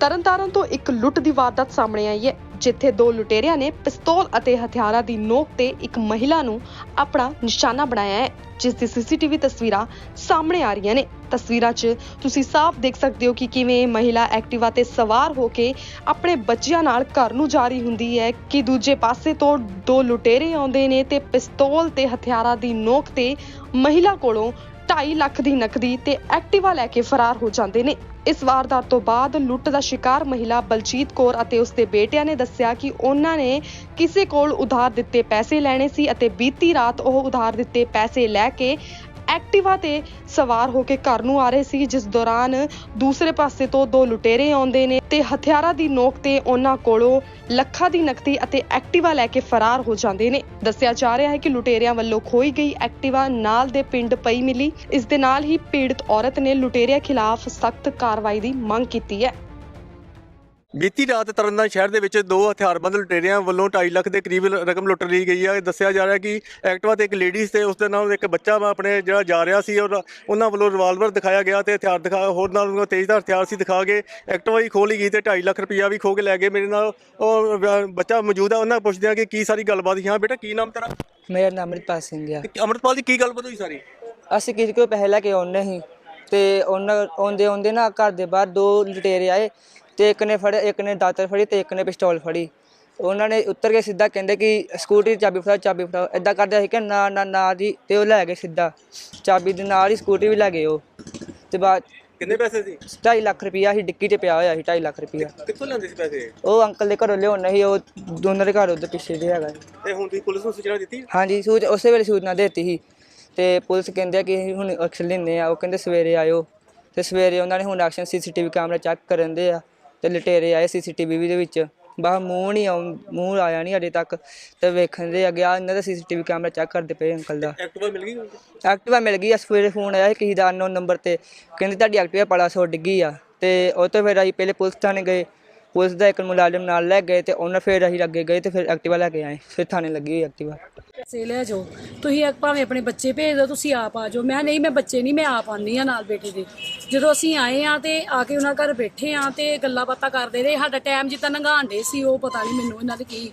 ਤਰਨਤਾਰਨ ਤੋਂ ਇੱਕ ਲੁੱਟ ਦੀ ਵਾਰਦਾਤ ਸਾਹਮਣੇ ਆਈ ਹੈ, ਜਿੱਥੇ ਦੋ ਲੁਟੇਰਿਆਂ ਨੇ ਪਿਸਤੌਲ ਅਤੇ ਹਥਿਆਰਾਂ ਦੀ ਨੋਕ ਤੇ ਇੱਕ ਮਹਿਲਾ ਨੂੰ ਆਪਣਾ ਨਿਸ਼ਾਨਾ ਬਣਾਇਆ ਹੈ, ਜਿਸ ਦੀ ਸੀਸੀਟੀਵੀ ਤਸਵੀਰਾਂ ਸਾਹਮਣੇ ਆ ਰਹੀਆਂ ਨੇ। ਤਸਵੀਰਾਂ 'ਚ ਤੁਸੀਂ ਸਾਫ਼ ਦੇਖ ਸਕਦੇ ਹੋ ਕਿ ਕਿਵੇਂ ਮਹਿਲਾ ਐਕਟਿਵਾ ਤੇ ਸਵਾਰ ਹੋ ਕੇ ਆਪਣੇ ਬੱਚਿਆਂ ਨਾਲ ਘਰ ਨੂੰ ਜਾ ਰਹੀ ਹੁੰਦੀ ਹੈ, ਕਿ ਦੂਜੇ ਪਾਸੇ ਤੋਂ ਦੋ ਲੁਟੇਰੇ ਆਉਂਦੇ ਨੇ ਤੇ ਪਿਸਤੌਲ ਤੇ ਹਥਿਆਰਾਂ ਦੀ ਨੋਕ ਤੇ ਮਹਿਲਾ ਕੋਲੋਂ 2.5 ਲੱਖ ਦੀ ਨਕਦੀ ਤੇ ਐਕਟਿਵਾ ਲੈ ਕੇ ਫਰਾਰ ਹੋ ਜਾਂਦੇ ਨੇ। ਇਸ ਵਾਰਦਾਤ ਤੋਂ ਬਾਅਦ ਲੁੱਟ ਦਾ ਸ਼ਿਕਾਰ ਮਹਿਲਾ ਬਲਜੀਤ ਕੌਰ ਅਤੇ ਉਸਦੇ ਬੇਟਿਆਂ ਨੇ ਦੱਸਿਆ ਕਿ ਉਹਨਾਂ ਨੇ ਕਿਸੇ ਕੋਲ ਉਧਾਰ ਦਿੱਤੇ ਪੈਸੇ ਲੈਣੇ ਸੀ ਅਤੇ ਬੀਤੀ ਰਾਤ ਉਹ ਉਧਾਰ ਦਿੱਤੇ ਪੈਸੇ ਲੈ ਕੇ ਐਕਟਿਵਾ ਤੇ ਸਵਾਰ ਹੋ ਕੇ ਘਰ ਨੂੰ ਆ ਰਹੇ ਸੀ, ਜਿਸ ਦੌਰਾਨ ਦੂਸਰੇ ਪਾਸੇ ਤੋਂ ਦੋ ਲੁਟੇਰੇ ਆਉਂਦੇ ਨੇ ਤੇ ਹਥਿਆਰਾਂ ਦੀ ਨੋਕ ਤੇ ਉਹਨਾਂ ਕੋਲੋਂ ਲੱਖਾਂ ਦੀ ਨਕਦੀ ਅਤੇ ਐਕਟਿਵਾ ਲੈ ਕੇ ਫਰਾਰ ਹੋ ਜਾਂਦੇ ਨੇ। ਦੱਸਿਆ ਜਾ ਰਿਹਾ ਹੈ ਕਿ ਲੁਟੇਰਿਆਂ ਵੱਲੋਂ ਖੋਈ ਗਈ ਐਕਟਿਵਾ ਨਾਲ ਦੇ ਪਿੰਡ ਪਈ ਮਿਲੀ। ਇਸ ਦੇ ਨਾਲ ਹੀ ਪੀੜਤ ਔਰਤ ਨੇ ਲੁਟੇਰਿਆਂ ਖਿਲਾਫ ਸਖਤ ਕਾਰਵਾਈ ਦੀ ਮੰਗ ਕੀਤੀ ਹੈ। ਬੀਤੀ ਰਾਤ ਤਰਨਤਾਰਨ ਸ਼ਹਿਰ ਦੇ ਵਿੱਚ ਦੋ ਹਥਿਆਰਬੰਦ ਲੁਟੇਰਿਆਂ ਵੱਲੋਂ 2.5 ਲੱਖ ਦੇ ਕਰੀਬ ਰਕਮ ਲੁੱਟ ਲਈ ਗਈ ਹੈ। ਦੱਸਿਆ ਜਾ ਰਿਹਾ ਕਿ ਐਕਟਿਵਾ ਤੇ ਇੱਕ ਲੇਡੀਜ਼ ਤੇ ਉਸ ਦੇ ਨਾਲ ਇੱਕ ਬੱਚਾ ਆਪਣੇ ਜਿਹੜਾ ਜਾ ਰਿਹਾ ਸੀ ਔਰ ਉਹਨਾਂ ਵੱਲੋਂ ਰਿਵਾਲਵਰ ਦਿਖਾਇਆ ਗਿਆ ਤੇ ਹਥਿਆਰ ਦਿਖਾ ਹੋਰ ਨਾਲ ਉਹਨਾਂ ਤੇਜ਼ਧਾਰ ਹਥਿਆਰ ਸੀ ਦਿਖਾ ਕੇ ਐਕਟਿਵਾ ਹੀ ਖੋਲੀ ਗਈ ਤੇ 2.5 ਲੱਖ ਰੁਪਈਆ ਵੀ ਖੋ ਕੇ ਲੈ ਗਏ। ਮੇਰੇ ਨਾਲ ਉਹ ਵ- ਬੱਚਾ ਮੌਜੂਦ ਹੈ ਉਹਨਾਂ ਪੁੱਛਦੇ ਆ ਕਿ ਕੀ ਸਾਰੀ ਗੱਲਬਾਤ ਹਾਂ ਬੇਟਾ ਕੀ ਨਾਮ ਤੇਰਾ? ਮੇਰਾ ਨਾਮ ਅਮਰਿਤਪਾਲ ਸਿੰਘ ਆ। ਤੇ ਅਮਰਪਾਲ ਜੀ ਕੀ ਗੱਲਬਾਤ ਹੋਈ ਸਾਰੀ? ਅਸੀਂ ਕਿਸੇ ਕੋਲ ਪੈਸੇ ਲੈ ਕੇ ਆਉਂਦੇ ਸੀ ਤੇ ਉਹਨਾਂ ਆਉਂਦੇ ਆਉਂਦੇ ਨਾ ਘਰ ਦੇ ਬਾਹਰ ਦੋ ਲੁਟੇਰੇ ਆਏ ਤੇ ਇੱਕ ਨੇ ਫੜਿਆ ਇੱਕ ਨੇ ਦਾਤਰ ਫੜੀ ਤੇ ਇੱਕ ਨੇ ਪਿਸਤੌਲ ਫੜੀ। ਉਹਨਾਂ ਨੇ ਉੱਤਰ ਕੇ ਸਿੱਧਾ ਕਹਿੰਦੇ ਕਿ ਸਕੂਟਰੀ ਦੀ ਚਾਬੀ ਫੜਾਓ ਚਾਬੀ ਫੜਾਓ। ਇਦਾਂ ਕਰਦੇ ਸੀ ਕਿ ਨਾ ਨਾ ਨਾ ਜੀ ਤੇ ਉਹ ਲੈ ਗਏ ਸਿੱਧਾ। ਚਾਬੀ ਦੇ ਨਾਲ ਹੀ ਸਕੂਟਰੀ ਵੀ ਲੈ ਗਏ ਉਹ। ਤੇ ਬਾਅਦ ਕਿੰਨੇ ਪੈਸੇ ਸੀ? 2.5 ਲੱਖ ਰੁਪਇਆ ਸੀ ਡਿੱਕੀ 'ਚ ਪਿਆ ਹੋਇਆ ਸੀ 2.5 ਲੱਖ ਰੁਪਇਆ ਕਿੱਥੋਂ ਲੈਂਦੇ ਸੀ ਪੈਸੇ? ਉਹ ਅੰਕਲ ਦੇ ਘਰੋਂ ਲਿਆਉਣਾ ਸੀ ਉਹ ਦੋਨਾਂ ਦੇ ਘਰ ਉਧਰ ਪਿੱਛੇ ਦੇ ਹੈਗਾ। ਤੇ ਹੁਣ ਤੁਸੀਂ ਪੁਲਿਸ ਨੂੰ ਸੂਚਨਾ ਦਿੱਤੀ? ਹਾਂਜੀ ਸੂਚ ਉਸੇ ਵੇਲੇ ਸੂਚਨਾ ਦੇ ਦਿੱਤੀ ਸੀ। ਤੇ ਪੁਲਿਸ ਕਹਿੰਦੇ ਆ ਕਿ ਅਸੀਂ ਹੁਣ ਐਕਸ਼ਨ ਲੈਂਦੇ ਆ ਉਹ ਕਹਿੰਦੇ ਸਵੇਰੇ ਆਇਓ। ਤੇ ਸਵੇਰੇ ਉਹਨਾਂ ਨੇ ਹੁਣ ਐਕਸ਼ਨ ਸੀਸੀਟੀਵੀ ਕੈਮਰਾ ਚੈੱਕ ਕਰਨ ਦੇ ਆ ਤੇ ਲਟੇਰੇ ਆਏ ਸੀਸੀਟੀਵੀ ਦੇ ਵਿੱਚ। ਬਾਹ ਮੂੰਹ ਨਹੀਂ ਆਉਂ ਮੂੰਹ ਆਇਆ ਨਹੀਂ ਅਜੇ ਤੱਕ। ਤੇ ਵੇਖਣ ਦੇ ਆ ਇਹਨਾਂ ਦਾ ਸੀਸੀਟੀਵੀ ਕੈਮਰਾ ਚੈੱਕ ਕਰਦੇ ਪਏ ਅੰਕਲ ਦਾ। ਐਕਟਿਵਾ ਮਿਲ ਗਈ ਐਕਟਿਵਾ ਮਿਲ ਗਈ ਆ। ਸਵੇਰੇ ਫੋਨ ਆਇਆ ਸੀ ਕਿਸੇ ਦਾ ਅਨਨੋਨ ਨੰਬਰ ਤੇ। ਕਹਿੰਦੇ ਤੁਹਾਡੀ ਐਕਟਿਵਾ ਪੜਾ ਸੋ ਡਿੱਗੀ ਆ। ਤੇ ਉਹ ਤੋਂ ਫਿਰ ਅਸੀਂ ਪਹਿਲੇ ਪੁਲਿਸ ਥਾਣੇ ਗਏ। ਪੁਲਿਸ ਦਾ ਇੱਕ ਮੁਲਾਜ਼ਮ ਨਾਲ ਲੈ ਗਏ ਤੇ ਉਹਨਾਂ ਫਿਰ ਅਸੀਂ ਅੱਗੇ ਗਏ ਤੇ ਫਿਰ ਐਕਟਿਵਾ ਲੈ ਕੇ ਆਏ। ਫਿਰ ਥਾਣੇ ਲੱਗੀ ਹੋਈ ਐਕਟਿਵਾ ਪੈਸੇ ਲੈ ਜਾਓ। ਤੁਸੀਂ ਇੱਕ ਭਾਵੇਂ ਆਪਣੇ ਬੱਚੇ ਭੇਜ ਦਿਓ ਤੁਸੀਂ ਆਪ ਆ ਜਾਓ। ਮੈਂ ਨਹੀਂ ਮੈਂ ਬੱਚੇ ਨਹੀਂ ਮੈਂ ਆਪ ਆਉਂਦੀ ਆ ਨਾਲ ਬੇਟੇ ਦੇ। ਜਦੋਂ ਅਸੀਂ ਆਏ ਆ ਤੇ ਆ ਕੇ ਉਹਨਾਂ ਘਰ ਬੈਠੇ ਆ ਤੇ ਗੱਲਾਂ ਬਾਤਾਂ ਕਰਦੇ ਰਹੇ। ਸਾਡਾ ਟਾਈਮ ਜਿੱਦਾਂ ਲੰਘਾਣ ਸੀ ਉਹ ਪਤਾ ਨਹੀਂ ਮੈਨੂੰ ਇਹਨਾਂ ਦੇ ਕੀ।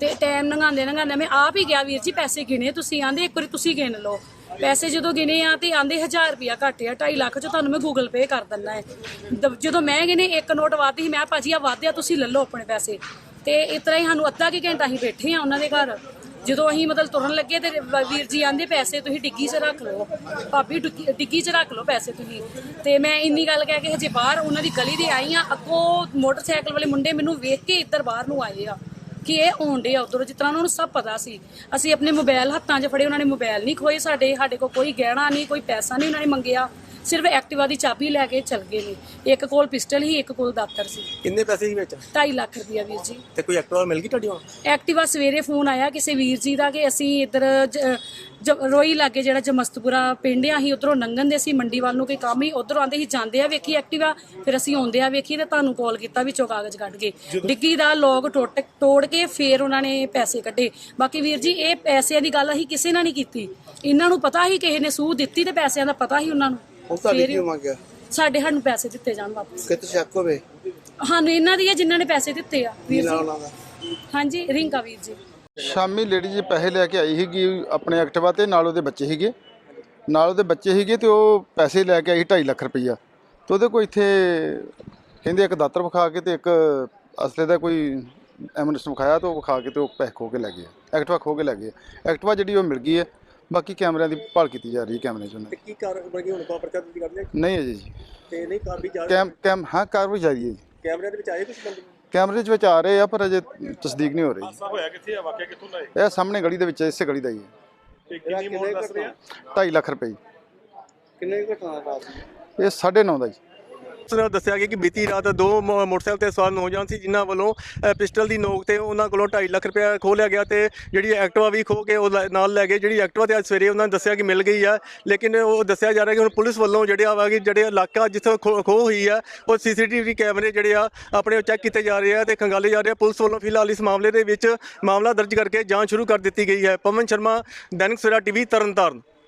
ਤੇ ਟਾਈਮ ਲੰਘਾਉਂਦੇ ਲੰਘਾਉਂਦੇ ਮੈਂ ਆਪ ਹੀ ਗਿਆ ਵੀਰ ਜੀ ਪੈਸੇ ਗਿਣੇ ਤੁਸੀਂ? ਆਂਦੇ ਇੱਕ ਵਾਰੀ ਤੁਸੀਂ ਗਿਣ ਲਓ। ਪੈਸੇ ਜਦੋਂ ਗਿਣੇ ਆ ਤੇ ਆਂਦੇ 1000 ਰੁਪਿਆ ਘੱਟ ਆ 2.5 ਲੱਖ ਚ ਤੁਹਾਨੂੰ ਮੈਂ ਗੂਗਲ ਪੇ ਕਰ ਦਿੰਦਾ ਹੈ। ਜਦੋਂ ਮੈਂ ਗਿਣੇ ਇੱਕ ਨੋਟ ਵੱਧ ਸੀ ਮੈਂ ਕਿਹਾ, ਭਾਜੀ ਆ ਵਾਧਿਆ ਤੁਸੀਂ ਲੈ ਲਓ ਆਪਣੇ ਪੈਸੇ। ਤੇ ਇਸ ਤਰ੍ਹਾਂ ਹੀ ਸਾਨੂੰ ਅੱਧਾ ਕੀ ਘੰਟਾ ਅਸੀਂ ਬੈਠੇ ਆ ਉਹਨਾਂ ਦੇ ਘਰ। ਜਦੋਂ ਅਸੀਂ ਮਤਲਬ ਤੁਰਨ ਲੱਗੇ ਤੇ ਵੀਰ ਜੀ ਆਂਦੇ ਪੈਸੇ ਤੁਸੀਂ ਡਿੱਗੀ 'ਚ ਰੱਖ ਲਓ। ਭਾਬੀ ਡਿੱਗੀ- ਡਿੱਗੀ 'ਚ ਰੱਖ ਲਓ ਪੈਸੇ ਤੁਸੀਂ। ਤੇ ਮੈਂ ਇੰਨੀ ਗੱਲ ਕਹਿ ਕੇ ਹਜੇ ਬਾਹਰ ਉਹਨਾਂ ਦੀ ਗਲੀ ਦੇ ਆਈ ਆ। ਅੱਗੋਂ ਮੋਟਰਸਾਈਕਲ ਵਾਲੇ ਮੁੰਡੇ ਮੈਨੂੰ ਵੇਖ ਕੇ ਇੱਧਰ ਬਾਹਰ ਨੂੰ ਆਏ ਆ ਕਿ ਇਹ ਆਉਂਦੇ ਆ ਉਧਰੋਂ, ਜਿਸ ਤਰ੍ਹਾਂ ਉਹਨਾਂ ਨੂੰ ਸਭ ਪਤਾ ਸੀ। ਅਸੀਂ ਆਪਣੇ ਮੋਬਾਈਲ ਹੱਥਾਂ 'ਚ ਫੜੇ, ਉਹਨਾਂ ਨੇ ਮੋਬਾਈਲ ਨਹੀਂ ਖੋਏ ਸਾਡੇ ਸਾਡੇ ਕੋਲ ਕੋਈ ਗਹਿਣਾ ਨਹੀਂ, ਕੋਈ ਪੈਸਾ ਨਹੀਂ ਉਹਨਾਂ ਨੇ ਮੰਗਿਆ। ਸਿਰਫ ਐਕਟਿਵਾ ਦੀ ਚਾਬੀ ਲੈ ਕੇ ਚਲ ਗਏ ਨੇ। ਇੱਕ ਕੋਲ ਪਿਸਟਲ ਸੀ ਇੱਕ ਕੋਲ ਦਾਤਰ ਸੀ। ਕਿੰਨੇ ਪੈਸੇ ਸੀ ਵਿੱਚ? 2.5 ਲੱਖ ਰੁਪਇਆ ਵੀਰ ਜੀ। ਤੇ ਕੋਈ ਐਕਟਿਵਾ ਮਿਲ ਗਈ ਤੁਹਾਡੀ ਹੁਣ ਐਕਟਿਵਾ ਸਵੇਰੇ ਫੋਨ ਆਇਆ ਕਿਸੇ ਵੀਰ ਜੀ ਦਾ ਕਿ ਅਸੀਂ ਇੱਧਰ ਰੋਈ ਲਾਗੇ ਜਿਹੜਾ ਜਮਸਤਪੁਰਾ ਪਿੰਡ ਆ ਅਸੀਂ ਉਧਰੋਂ ਲੰਘਣ ਦੇ ਸੀ ਮੰਡੀ ਵੱਲ ਨੂੰ ਕੋਈ ਕੰਮ ਹੀ ਉਧਰੋਂ ਆਂਦੇ ਸੀ ਜਾਂਦੇ ਆ ਵੇਖੀ ਐਕਟਿਵਾ ਫਿਰ ਅਸੀਂ ਆਉਂਦੇ ਆ ਵੇਖੀ ਤੇ ਤੁਹਾਨੂੰ ਕਾਲ ਕੀਤਾ ਵਿੱਚੋਂ ਕਾਗਜ਼ ਕੱਢ ਕੇ। ਡਿੱਗੀ ਦਾ ਲੋਕ ਟੁੱਟ ਤੋੜ ਕੇ ਫੇਰ ਉਹਨਾਂ ਨੇ ਪੈਸੇ ਕੱਢੇ। ਬਾਕੀ ਵੀਰ ਜੀ ਇਹ ਪੈਸਿਆਂ ਦੀ ਗੱਲ ਅਸੀਂ ਕਿਸੇ ਨਾਲ ਨਹੀਂ ਕੀਤੀ। ਇਹਨਾਂ ਨੂੰ ਪਤਾ ਸੀ ਕਿਸੇ ਨੇ ਸੂਹ ਦਿੱਤੀ ਤੇ ਪੈਸਿਆਂ ਦਾ ਪਤਾ ਸੀ ਉਹਨਾਂ ਨੂੰ। ਉਹ ਤੁਹਾਡੀ ਫੇਰ ਕੀ ਹੀ- ਮੰਗਿਆ ਸਾਡੇ ਸਾਨੂੰ ਪੈਸੇ ਦਿੱਤੇ ਜਾਣ ਵਾਪਸ। ਕਿਤੇ ਸ਼ੱਕ ਹੋਵੇ? ਸਾਨੂੰ ਇਹਨਾਂ ਦੀ ਹੈ ਜਿਨ੍ਹਾਂ ਨੇ ਪੈਸੇ ਦਿੱਤੇ ਆ। ਵੀਰ ਜੀ। ਹਾਂਜੀ ਰਿੰਕਾ ਵੀਰ ਜੀ। ਸ਼ਾਮੀ ਲੇਡੀ ਜੀ ਪੈਸੇ ਲੈ ਕੇ ਆਈ ਸੀਗੀ ਆਪਣੇ ਐਕਟਿਵਾ ਤੇ ਨਾਲ ਉਹਦੇ ਬੱਚੇ ਸੀਗੇ। ਨਾਲ ਉਹਦੇ ਬੱਚੇ ਸੀਗੇ ਤੇ ਉਹ ਪੈਸੇ ਲੈ ਕੇ ਆਈ 2.5 ਲੱਖ ਰੁਪਈਆ। ਤੇ ਉਹਦੇ ਕੋਲ ਇੱਥੇ ਕਹਿੰਦੇ ਇੱਕ ਦਾਤਰ ਵਿਖਾ ਕੇ ਤੇ ਇੱਕ ਅਸਲੇ ਦਾ ਕੋਈ ਐਮਨਸ ਵਿਖਾਇਆ ਤੇ ਉਹ ਵਿਖਾ ਕੇ ਤੇ ਉਹ ਪੈਸੇ ਖੋ ਕੇ ਲੈ ਗਏ ਐਕਟਿਵਾ ਖੋ ਕੇ ਲੈ ਗਏ ਐਕਟਿਵਾ ਜਿਹੜੀ ਉਹ ਮਿਲ ਗਈ ਹੈ ਬਾਕੀ ਕੈਮਰਿਆਂ ਦੀ ਭਾਲ ਕੀਤੀ ਜਾ ਰਹੀ ਹੈ ਕੈਮਰੇ 'ਚ ਤੇ। ਕੀ ਕਾਰ ਬਣੀ ਹੁਣ ਕੋ ਪਰਚਾ ਦਿੱਤੀ ਕਰਦੇ ਨਹੀਂ ਅਜੇ ਜੀ ਤੇ ਨਹੀਂ ਕਾਰ ਵੀ ਜਾ ਕੈਮ ਕੈਮ ਹਾਂ ਕਾਰਵਾਈ ਜਾਰੀ ਹੈ ਜੀ। ਕੈਮਰਿਆਂ ਦੇ ਵਿੱਚ ਆਏ ਕੁਝ ਬੰਦੇ? ਕੈਮਰੇ 'ਚ ਵਿੱਚ ਆ ਰਹੇ ਆ ਪਰ ਅਜੇ ਤਸਦੀਕ ਨਹੀਂ ਹੋ ਰਹੀ। ਹੋਇਆ ਕਿੱਥੇ ਆ? ਵਾਕਿਆ ਕਿੱਥੋਂ ਦਾ ਹੈ? ਇਹ ਸਾਹਮਣੇ ਗਲੀ ਦੇ ਵਿੱਚ ਹੈ, ਇਸੇ ਗਲੀ ਦਾ ਹੀ ਹੈ। ਤੇ ਕਿੰਨੀ ਮੌਤ ਦੱਸ ਰਿਹਾ? 2.5 ਲੱਖ ਰੁਪਏ ਜੀ। ਕਿੰਨੇ ਘਟਨਾ ਦੀ ਇਹ 9.5 ਦਾ ਜੀ। ਨੇ ਦੱਸਿਆ ਗਿਆ ਕਿ ਬੀਤੀ ਰਾਤ ਦੋ ਮੋ- ਮੋਟਰਸਾਈਕਲ ਤੇ ਸਵਾਰ ਨੌਜਵਾਨ ਸੀ ਜਿਨ੍ਹਾਂ ਵੱਲੋਂ ਅ, ਪਿਸਟਲ ਦੀ ਨੋਕ ਤੇ ਉਹਨਾਂ ਕੋਲੋਂ 2.5 ਲੱਖ ਰੁਪਏ ਖੋਹ ਲਿਆ ਗਿਆ ਤੇ ਜਿਹੜੀ ਐਕਟਿਵਾ ਵੀ ਖੋਹ ਕੇ ਉਹ ਲੈ- ਨਾਲ ਲੈ ਗਏ। ਜਿਹੜੀ ਐਕਟਿਵਾ ਤੇ ਅੱਜ ਸਵੇਰੇ ਉਹਨਾਂ ਨੇ ਦੱਸਿਆ ਕਿ ਮਿਲ ਗਈ ਆ ਲੇਕਿਨ ਉਹ ਦੱਸਿਆ ਜਾ ਰਿਹਾ ਕਿ ਹੁਣ ਪੁਲਿਸ ਵੱਲੋਂ ਜਿਹੜੇ ਆ ਵਾ ਕਿ ਜਿਹੜੇ ਇਲਾਕਾ ਜਿੱਥੋਂ ਖੋ ਖੋਹ ਹੋਈ ਆ ਉਹ ਸੀਸੀਟੀਵੀ ਕੈਮਰੇ ਜਿਹੜੇ ਆ ਆਪਣੇ ਉਹ ਚੈੱਕ ਕੀਤੇ ਜਾ ਰਹੇ ਆ ਤੇ ਖੰਗਾਲੇ ਜਾ ਰਹੇ ਆ। ਪੁਲਿਸ ਵੱਲੋਂ ਫਿਲਹਾਲ ਇਸ ਮਾਮਲੇ ਦੇ ਵਿੱਚ ਮਾਮਲਾ ਦਰਜ ਕਰਕੇ ਜਾਂਚ ਸ਼ੁਰੂ ਕਰ ਦਿੱਤੀ ਗਈ ਹੈ। ਪਵਨ ਸ਼ਰਮਾ ਦੈਨਿਕ ਸਵੇਰਾ ਟੀਵੀ ਤਰਨਤਾਰਨ।